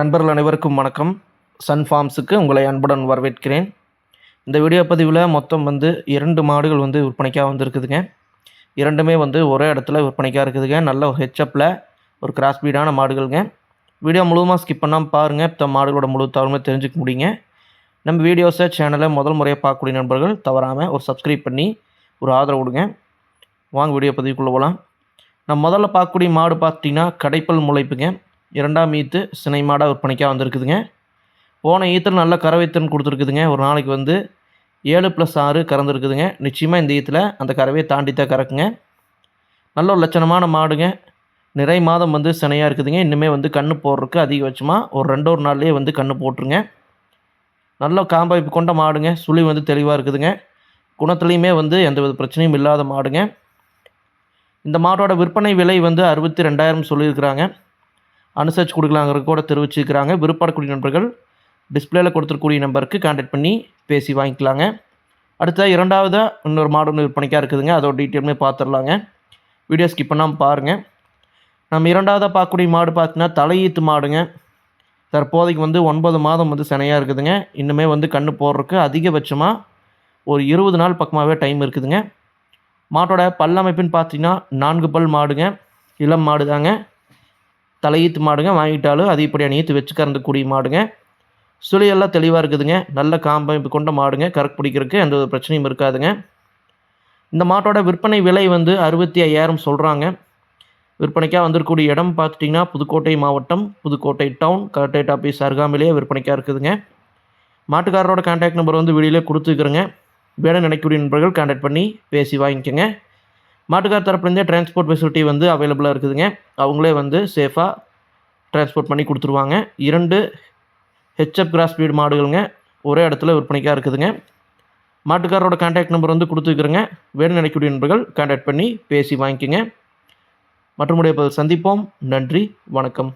நண்பர்கள் அனைவருக்கும் வணக்கம். சன் ஃபார்ம்ஸுக்கு உங்களை அன்புடன் வரவேற்கிறேன். இந்த வீடியோ பதிவில் மொத்தம் வந்து இரண்டு மாடுகள் வந்து விற்பனைக்காக வந்திருக்குதுங்க. இரண்டுமே வந்து ஒரே இடத்துல விற்பனைக்காக இருக்குதுங்க. நல்ல ஒரு ஹெச்அப்பில் ஒரு கிராஸ் பீடான மாடுகள்ங்க. வீடியோ முழுவதுமாக ஸ்கிப் பண்ணாமல் பாருங்கள் இப்போ மாடுகளோட முழு தகவலுமே தெரிஞ்சுக்க முடியுங்க. நம்ம வீடியோஸை சேனலை முதல் முறையாக பார்க்கக்கூடிய நண்பர்கள் தவறாமல் ஒரு சப்ஸ்கிரைப் பண்ணி ஒரு ஆதரவு கொடுங்க. வாங்க வீடியோ பதிவுக்குள்ளே போகலாம் நம்ம முதல்ல பார்க்கக்கூடிய மாடு பார்த்தீங்கன்னா கடைப்பல் முளைப்புங்க. இரண்டாம் ஈத்து சினை மாடாக விற்பனைக்காக வந்திருக்குதுங்க. போன ஈத்தில் நல்ல கறவைத்திறன் கொடுத்துருக்குதுங்க. ஒரு நாளைக்கு வந்து ஏழு ப்ளஸ் ஆறு கறந்துருக்குதுங்க. நிச்சயமாக இந்த ஈத்தில் அந்த கறவையை தாண்டி தான் கறக்குங்க. நல்ல ஒரு லட்சணமான மாடுங்க. நிறை மாதம் வந்து சினையாக இருக்குதுங்க. இன்னுமே வந்து கன்று போடுறதுக்கு அதிகபட்சமாக ஒரு ரெண்டோ ஒரு நாள்லேயே வந்து கன்று போட்டுருங்க. நல்ல காம்பாய்ப்பு கொண்ட மாடுங்க. சுழி வந்து தெளிவாக இருக்குதுங்க. குணத்துலேயுமே வந்து எந்தவித பிரச்சனையும் இல்லாத மாடுங்க. இந்த மாடோட விற்பனை விலை வந்து அறுபத்தி ரெண்டாயிரம் சொல்லியிருக்கிறாங்க. அனுசரித்து கொடுக்கலாங்கிற கூட தெரிவிச்சுக்கிறாங்க விருப்பாடக்கூடிய நண்பர்கள் டிஸ்பிளேயில் கொடுத்துருக்கூடிய நம்பருக்கு கான்டாக்ட் பண்ணி பேசி வாங்கிக்கலாங்க. அடுத்த இரண்டாவதாக இன்னொரு மாடு விற்பனைக்காக இருக்குதுங்க. அதோட டீட்டெயிலுமே பார்த்துடலாங்க வீடியோ ஸ்கிப் பண்ணாமல் பாருங்கள் நம்ம இரண்டாவதாக பார்க்கக்கூடிய மாடு பார்த்தீங்கன்னா தலையீத்து மாடுங்க. தற்போதைக்கு வந்து ஒன்பது மாதம் வந்து சினையாக இருக்குதுங்க. இன்னுமே வந்து கண்ணு போடுறதுக்கு அதிகபட்சமாக ஒரு இருபது நாள் பக்கமாகவே டைம் இருக்குதுங்க. மாட்டோட பல்லமைப்புன்னு பார்த்தீங்கன்னா நான்கு பல் மாடுங்க. இளம் மாடு தாங்க தலையீத்து மாடுங்க வாங்கிட்டாலும் அதிகப்படியாக நீத்து வச்சு கறந்துக்கூடிய மாடுங்க. சுழியெல்லாம் தெளிவாக இருக்குதுங்க. நல்ல காம்பமைப்பு கொண்ட மாடுங்க. கறக்கு பிடிக்கிறதுக்கு எந்த ஒரு பிரச்சனையும் இருக்காதுங்க. இந்த மாட்டோட விற்பனை விலை வந்து அறுபத்தி ஐயாயிரம் சொல்கிறாங்க விற்பனைக்காக வந்திருக்கக்கூடிய இடம் பார்த்துட்டிங்கன்னா புதுக்கோட்டை மாவட்டம் புதுக்கோட்டை டவுன் கலெக்டரேட் ஆஃபீஸ் அருகாமையிலேயே விற்பனைக்காக இருக்குதுங்க. மாட்டுக்காரரோட கான்டாக்ட் நம்பர் வந்து வீடியோவில் கொடுத்துக்கிறேங்க வேணும் நினைக்கக்கூடிய நண்பர்கள் கான்டாக்ட் பண்ணி பேசி வாங்கிக்கோங்க. மாட்டுக்கார் தரப்புலேருந்தே டிரான்ஸ்போர்ட் ஃபெசிலிட்டி வந்து அவைலபிளாக இருக்குதுங்க. அவங்களே வந்து சேஃபாக டிரான்ஸ்போர்ட் பண்ணி கொடுத்துருவாங்க. இரண்டு ஹெச்எப் கிராஸ் ஸ்பீடு மாடுகளுங்க ஒரே இடத்துல விற்பனைக்காக இருக்குதுங்க. மாட்டுக்காரரோட கான்டாக்ட் நம்பர் வந்து கொடுத்துருக்குறேங்க. வேணும் நினைக்கூடிய நண்பர்கள் கான்டாக்ட் பண்ணி பேசி வாங்கிக்கோங்க. மற்றும் சந்திப்போம். நன்றி வணக்கம்.